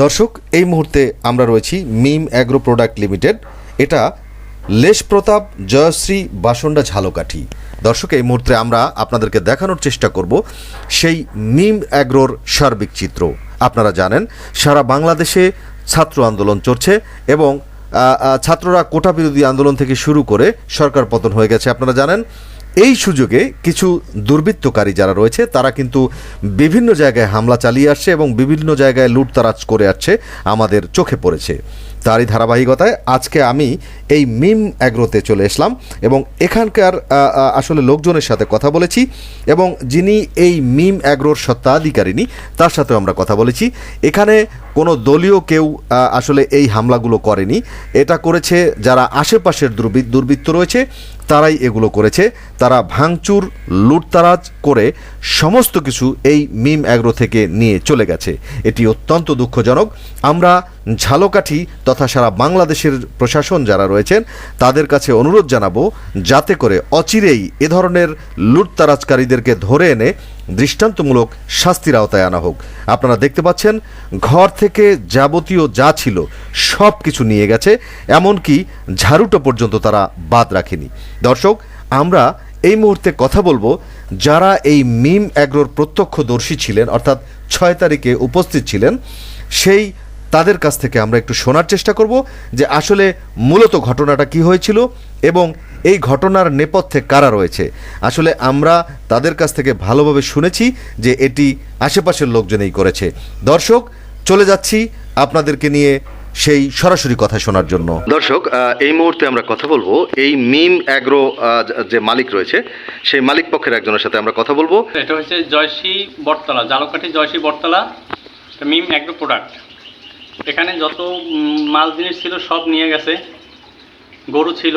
দর্শক, এই মুহূর্তে আমরা রয়েছি মিম অ্যাগ্রো প্রোডাক্ট লিমিটেড। এটা লেশ প্রতাপ, জয়শ্রী বাসন্ডা ঝালকাঠি দর্শক, এই মুহূর্তে আমরা আপনাদেরকে দেখানোর চেষ্টা করব সেই মিম অ্যাগ্রোর সার্বিক চিত্র। আপনারা জানেন, সারা বাংলাদেশে ছাত্র আন্দোলন চলছে এবং ছাত্ররা কোটা বিরোধী আন্দোলন থেকে শুরু করে সরকার পতন হয়ে গেছে। আপনারা জানেন এই সুযোগে কিছু দুর্বৃত্তকারী যারা রয়েছে, তারা কিন্তু বিভিন্ন জায়গায় হামলা চালিয়ে আসছে এবং বিভিন্ন জায়গায় লুটতারাজ করে আসছে আমাদের চোখে পড়েছে। তারই ধারাবাহিকতায় আজকে আমি এই মিম অ্যাগ্রোতে চলে এসলাম এবং এখানকার আসলে লোকজনের সাথে কথা বলেছি এবং যিনি এই মিম অ্যাগ্রোর সত্ত্বাধিকারিনী তার সাথেও আমরা কথা বলেছি। এখানে কোনো দলীয় কেউ আসলে এই হামলাগুলো করেনি। এটা করেছে যারা আশেপাশের দুর্বৃত্ত দুর্বৃত্ত রয়েছে, তারাই এগুলো করেছে। তারা ভাঙচুর, লুটতারাজ করে সমস্ত কিছু এই মিম অ্যাগ্রো থেকে নিয়ে চলে গেছে। এটি অত্যন্ত দুঃখজনক। আমরা ঝালকাঠি তথা সারা বাংলাদেশের প্রশাসন যারা রয়েছেন, তাদের কাছে অনুরোধ জানাব যাতে করে অচিরেই এ ধরনের লুটতারাজকারীদেরকে ধরে এনে দৃষ্টান্তমূলক শাস্তির আওতায় আনা হোক। আপনারা দেখতে পাচ্ছেন, ঘর থেকে যাবতীয় যা ছিল সব কিছু নিয়ে গেছে, এমনকি ঝাড়ুটো পর্যন্ত তারা বাদ রাখেনি। দর্শক, আমরা এই মুহূর্তে কথা বলব যারা এই মিম অ্যাগ্রোর প্রত্যক্ষদর্শী ছিলেন, অর্থাৎ ছয় তারিখে উপস্থিত ছিলেন, সেই তাদের কাছ থেকে আমরা একটু শোনার চেষ্টা করব যে আসলে মূলত ঘটনাটা কি হয়েছিল এবং এই ঘটনার নেপথ্যে কারা রয়েছে। আসলে আমরা তাদের কাছ থেকে ভালোভাবে শুনেছি যে এটি আশেপাশের লোকজনেই করেছে। দর্শক চলে যাচ্ছি আপনাদেরকে নিয়ে সেই সরাসরি কথা শোনার জন্য। দর্শক এই মুহূর্তে আমরা কথা বলব এই মিম অ্যাগ্রো যে মালিক রয়েছে সেই মালিক পক্ষের একজনের সাথে আমরা কথা বলব। এটা হচ্ছে জয়শ্রী বটতলা জালকাঠি জয়শ্রী বটতলা মিম অ্যাগ্রো প্রোডাক্ট। এখানে যত মাল জিনিস ছিল সব নিয়ে গেছে। গরু ছিল,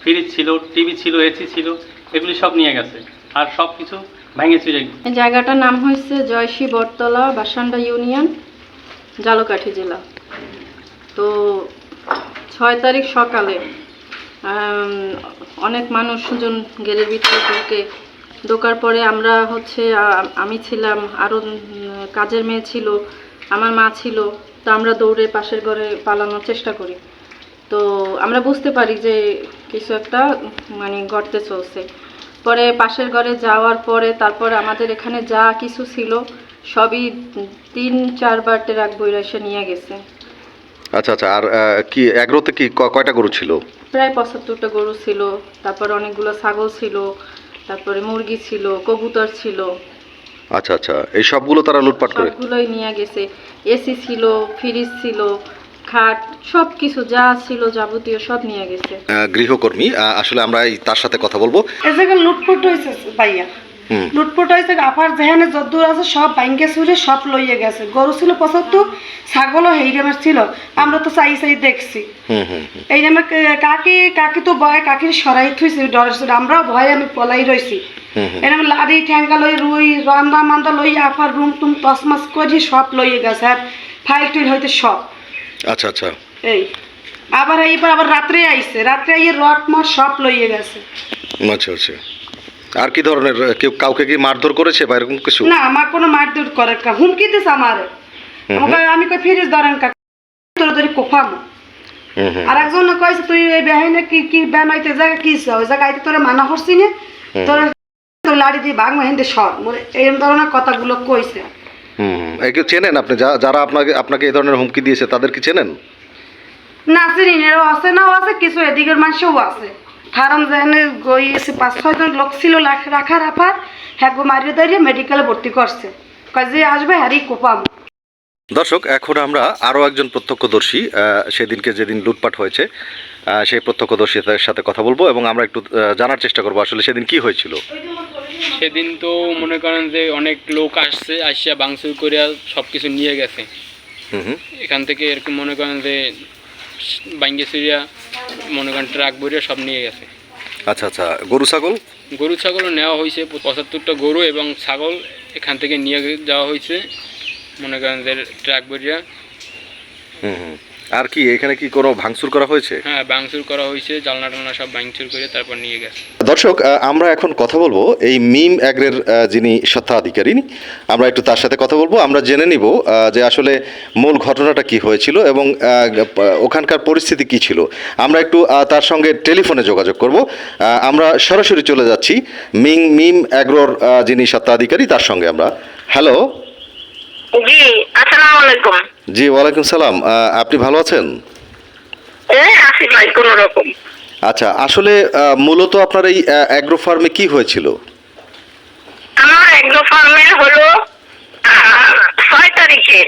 ফ্রিজ ছিল, টিভি ছিল এসি ছিল, এগুলি সব নিয়ে গেছে। আর সব কিছু ভেঙে চুরে জায়গাটার নাম হয়েছে জয়শ্রী বটতলা বাসান্ডা ইউনিয়ন, জালকাঠি জেলা। তো ছয় তারিখ সকালে অনেক মানুষজন গেলের ভিতরে ঢুকে, ঢোকার পরে আমরা হচ্ছে আমি ছিলাম আরও কাজের মেয়ে ছিল, আমার মা ছিল তো আমরা দৌড়ে পাশের ঘরে পালানোর চেষ্টা করি। তো আমরা বুঝতে পারি যে কিছু একটা মানে গর্তে চলছে। পরে পাশের ঘরে যাওয়ার পরে তারপর আমাদের এখানে যা কিছু ছিল সবই তিন চারবার টেরাক বইরা এসে নিয়ে গেছে। আচ্ছা আচ্ছা আর কি অ্যাগ্রোতে কি কয়টা গরু ছিল? প্রায় পঁচাত্তরটা গরু ছিল তারপর অনেকগুলো ছাগল ছিল তারপরে মুরগি ছিল কবুতর ছিল। আচ্ছা আচ্ছা। এই সবগুলো তারা লুটপাট করে? সবগুলোই নিয়ে গেছে। এসি ছিল ফ্রিজ ছিল খাট সব কিছু যা ছিল যাবতীয় সব নিয়ে গেছে। আহ, গৃহকর্মী আসলে আমরা এই তার সাথে কথা বলব। এ জায়গায় লুটপাট হয়েছে ভাইয়া। লুটপুট হয়েছে আপার যেখানে যদ্দূর আছে সব ব্যাংকে সুরে সব লইয়ে গেছে। গরু ছিল পঁচাত্তর ছাগলও হেইরামের ছিল। আমরা তো চাই চাই দেখছি। এই যে কাকি কাকি তো ভয় কাকির সরাই থুইছি সুরে আমরাও ভয়ে আমি পলাই হুম। এরকম লাড়ি ঠ্যাঙ্কা লই রুই রান্দা মান্দা লই আপার রুম টুম তসমাস করে সব লইয়ে গেছে। আর ফাইল টুইল হইতে সব। আচ্ছা আচ্ছা। এই। আবার এইবার আবার রাত্রে আইছে। রাত্রে আইয়ে রড মট সব লইয়ে গেছে। আচ্ছা আচ্ছা। আর কি ধরনের কেউ কাউকে কি মারধর করেছে বা এরকম কিছু? না আমার কোনো মারধর করে কা হুমকি দিস আমারে। আমি কই ফিরিস ধরেন কা তোর ধরি কোফামো আর একজন কইছে তুই এই বেহাইনে কি কি বেন হইতে জায়গা কি ওই জায়গা আইতে তোরে মানা করছি নে। তোর তোর লাড়ি দিয়ে বাঘ মহেন্দে সর। মোরে এই ধরনের কথাগুলো কইছে। হুম। এই কেউ চেনেন আপনি? যারা আপনাকে আপনাকে এই ধরনের হুমকি দিয়েছে তাদের কি চেনেন? না চিনিনেরও আছে নাও আছে কিছু এদিকের মানুষও আছে। কারণ যেখানে গই এসে পাঁচ ছয়জন লোক ছিল লাখ- রাখার আপার হ্যাঁ গো মারিয়ে দাঁড়িয়ে মেডিকেলে ভর্তি করছে। যে আসবে হ্যারি কোপাম দর্শক এখন আমরা আরও একজন প্রত্যক্ষদর্শী সেদিনকে যেদিন লুটপাট হয়েছে সেই প্রত্যক্ষদর্শীদের সাথে কথা বলব এবং আমরা একটু জানার চেষ্টা করব আসলে সেদিন কি হয়েছিল। সেদিন তো মনে করেন যে অনেক লোক আসছে আসিয়া বাংসুর করিয়া সব কিছু নিয়ে গেছে। হুম হুম। এখান থেকে এরকম মনে করেন যে বাইঙ্গে সিরিয়া মনে করেন ট্রাক ভরিয়া সব নিয়ে গেছে। আচ্ছা আচ্ছা গরু ছাগল? গরু ছাগলও নেওয়া হয়েছে পঁচাত্তরটা গরু এবং ছাগল এখান থেকে নিয়ে যাওয়া হয়েছে। মনে করেন যে ট্রাক ভরিয়া হুম হুম। আর কি এখানে কি কোনো ভাঙচুর করা হয়েছে? হ্যাঁ ভাঙচুর করা হয়েছে জালনা টালনা সব ভাঙচুর করে তারপর নিয়ে গেছে। দর্শক আমরা এখন কথা বলব এই মিম অ্যাগ্রের যিনি স্বত্বাধিকারী আমরা একটু তার সাথে কথা বলব। আমরা জেনে নিব যে আসলে মূল ঘটনাটা কি হয়েছিল এবং ওখানকার পরিস্থিতি কি ছিল। আমরা একটু তার সঙ্গে টেলিফোনে যোগাযোগ করব। আমরা সরাসরি চলে যাচ্ছি মিং মিম অ্যাগ্রোর যিনি স্বত্বাধিকারী তার সঙ্গে আমরা। হ্যালো? জি আসসালামু আলাইকুম। জি ওয়ালাইকুম সালাম। আপনি ভালো আছেন? কোন রকম। আচ্ছা আসলে মূলত আপনার এই অ্যাগ্রো ফার্মে কি হয়েছিল? আমার এগ্রো ফার্মে হলো ছয় তারিখে।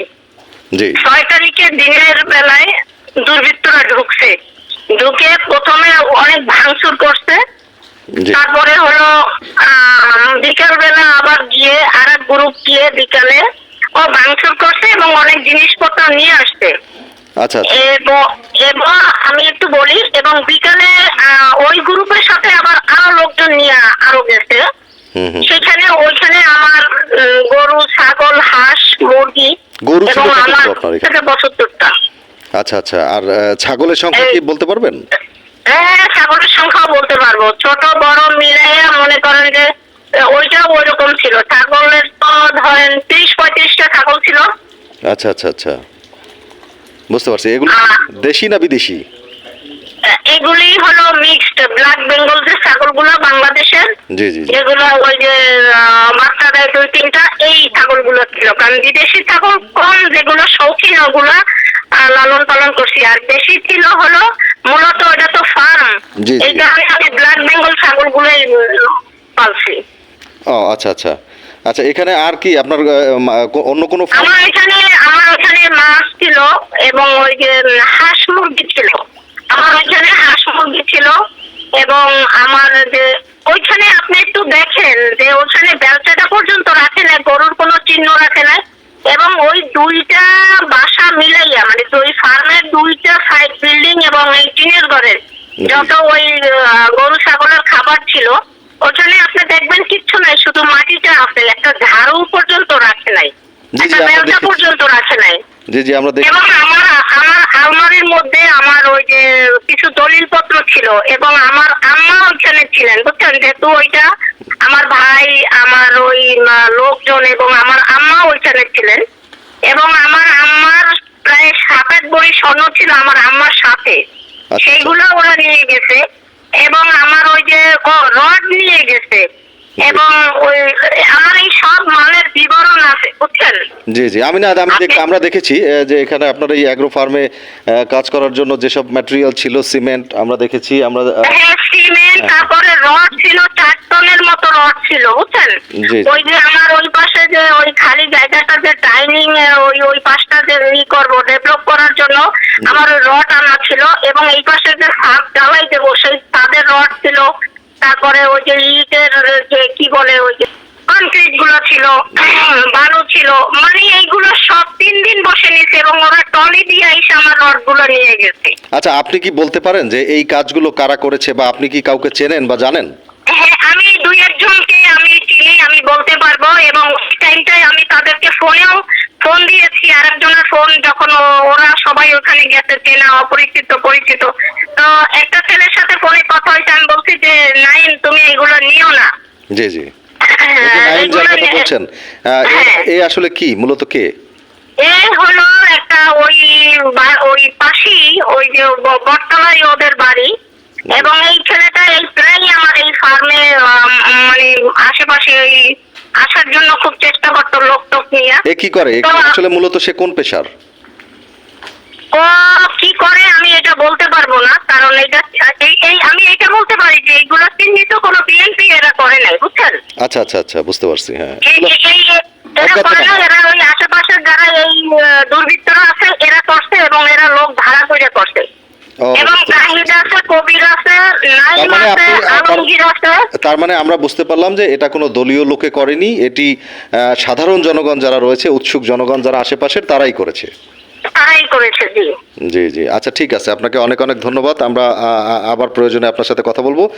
জি। ছয় তারিখে দিনের বেলায় দুর্বৃত্তরা ঢুকছে। ঢুকে প্রথমে অনেক ভাঙচুর করছে। তারপরে হলো বিকাল বেলা আবার গিয়ে আর এক গ্রুপ গিয়ে বিকালে ও ভাঙচুর করছে এবং অনেক জিনিসপত্র নিয়ে আসছে। আচ্ছা আচ্ছা। এবং আমি একটু বলি এবং বিকালে ওই গ্রুপের সাথে আবার আরও লোকজন নিয়ে আরও গেছে। সেখানে ওইখানে আমার গরু ছাগল হাঁস মুরগি গরু এবং আমার? থেকে বসত্তরটা আচ্ছা আচ্ছা। আর ছাগলের সংখ্যা কি বলতে পারবেন? হ্যাঁ ছাগলের সংখ্যাও বলতে পারব। ছোট বড় মিলাইয়া মনে করেন যে আহ, ওইটাও ওই রকম ছিল। ছাগলের তো ধরেন ত্রিশ পঁয়ত্রিশটা ছাগল ছিল। আচ্ছা আচ্ছা আচ্ছা। বুঝতে পারছি। এগুলো দেশি না বিদেশি? এগুলি হলো মিক্সড ব্ল্যাক বেঙ্গল যে ছাগলগুলো বাংলাদেশের জি জি যেগুলো ওই যে বাচ্চা দেয় দুই তিনটা এই ছাগলগুলো ছিল। কারণ বিদেশি ছাগল কম যেগুলো শৌখিন ওগুলো লালন পালন করছি। আর বেশি ছিল হলো মূলত ওটা তো ফার্ম। এই কারণে আমি ব্ল্যাক বেঙ্গল ছাগলগুলোই পালছি। ও আচ্ছা আচ্ছা। আচ্ছা এখানে আর কি আপনার অন্য কোনো আমার এখানে আমার ওখানে মাছ ছিল এবং ওই যে হাঁস মুরগি ছিল। আমার ওইখানে হাঁস মুরগি ছিল এবং আমার যে ওইখানে আপনি একটু দেখেন যে ওইখানে বেলচাটা পর্যন্ত রাখে না গরুর কোনো চিহ্ন রাখে না এবং ওই দুইটা বাসা মিলাইয়া মানে ওই ফার্মের দুইটা সাইড বিল্ডিং এবং এই টিনের ঘরের যত ওই গরু ছাগলের খাবার ছিল ওখানে আপনি দেখবেন কিচ্ছু নাই শুধু মাটিটা আছে একটা ঝাড়ু পর্যন্ত রাখে নাই জি, আমরা পর্যন্ত রাখে নাই। জি জি আমরা দেখি। এবং আমার আমার আলমারির মধ্যে আমার ওই যে কিছু দলিল পত্র ছিল এবং আমার আম্মা ওইখানে ছিলেন বুঝছেন? যেহেতু ওইটা আমার ভাই আমার ওই লোকজন এবং আমার আম্মা ওইখানে ছিলেন। এবং আমার আম্মার প্রায় সাত আট বড়ি স্বর্ণ ছিল আমার আম্মার সাথে। আচ্ছা। সেইগুলো ওরা নিয়ে গেছে এবং আমার ওই যে রড নিয়ে গেছে। এবং ওই আমার এই সব মালের বিবরণ আছে বুঝছেন? জি জি। আমি না আমি আমরা দেখেছি যে এখানে আপনার এই অ্যাগ্রো ফার্মে কাজ করার জন্য যেসব ম্যাটেরিয়াল ছিল সিমেন্ট আমরা দেখেছি আমরা হ্যাঁ সিমেন্ট তারপরে রড ছিল চার টনের মতো রড ছিল বুঝছেন। ওই যে আমার ওই পাশে যে ওই খালি জায়গাটা যে ডাইনিং ওই ওই পাশটা যে ই করব ডেভেলপ করার জন্য আমার রড আনা ছিল এবং এই পাশে যে সাপ জ্বালাই দেবো সেই তাদের রড ছিল তারপরে ওই যে ইটের যে কি বলে ওই যে কনক্রিটগুলো ছিল বালু ছিল মানে এইগুলো সব তিন দিন বসে নিছে এবং ওরা টলি দিয়ে এসে আমার রডগুলো নিয়ে গেছে। আচ্ছা আপনি কি বলতে পারেন যে এই কাজগুলো কারা করেছে বা আপনি কি কাউকে চেনেন বা জানেন? হ্যাঁ আমি দুই একজনকে আমি চিনি আমি বলতে পারব এবং ওই টাইমটায় আমি তাদেরকে ফোনেও ফোন যখন ওরা সবাই ওখানে গেছে চেনা অপরিচিত পরিচিত। তো একটা ছেলের সাথে ফোনে কথা হয়েছে আমি বলছি যে নাইন তুমি এগুলো নিও না। জি জি। হ্যাঁ, বলছেন এ- হ্যাঁ। আসলে কি মূলত কে? এ হলো একটা ওই ওই পাশেই ওই যে বটতলায় ওদের বাড়ি। এবং এই ছেলেটা এই প্রায় আমার এই ফার্মে মানে আশেপাশে ওই আসার জন্য খুব চেষ্টা করতো লোক টোক নিয়ে। এ কি করে? আসলে মূলত সে কোন পেশার? ও কি করে আমি এটা বলতে পারব না কারণ এটা এই আমি এটা বলতে পারি যে এইগুলো চিহ্নিত কোনো বিএনপি এরা করে নাই বুঝছেন? আচ্ছা আচ্ছা আচ্ছা বুঝতে পারছি হ্যাঁ। এরা করে না। এরা ওই আশেপাশের যারা এই দুর্বৃত্তরা আছে এরা করছে এবং এরা লোক ভাড়া করে করছে। এবং জাহিদ আছে কবির আছে নাইম মানে আছে তার- মানে আমরা বুঝতে পারলাম যে এটা কোনো দলীয় লোকে করেনি এটি আহ, সাধারণ জনগণ যারা রয়েছে উৎসুক জনগণ যারা আশেপাশের তারাই করেছে। জি। জি আচ্ছা ঠিক আছে। আপনাকে অনেক অনেক ধন্যবাদ। আমরা আবার প্রয়োজনে আপনার সাথে কথা বলব।